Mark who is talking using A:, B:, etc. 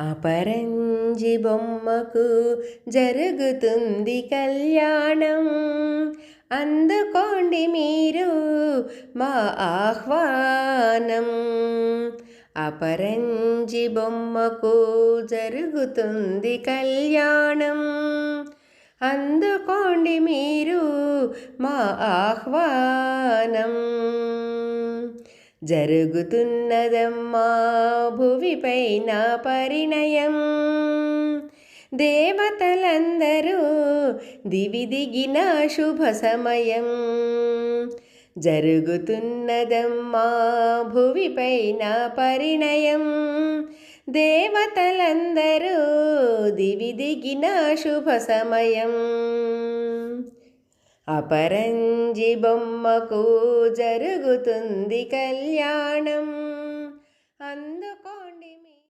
A: అపరంజి బొమ్మకు జరుగుతుంది కళ్యాణం. అందుకోండి మీరు మా ఆహ్వానం. అపరంజి బొమ్మకు జరుగుతుంది కళ్యాణం. అందుకోండి మీరు మా ఆహ్వానం. జరుగుతున్నదమ్మా భువిపైన పరిణయం. దేవతలందరూ దివి దిగిన శుభ సమయం. జరుగుతున్నదమ్మా భువిపైన పరిణయం. దేవతలందరూ దివి దిగిన శుభ సమయం. అపరంజి బొమ్మకు జరుగుతుంది కళ్యాణం. అందరూ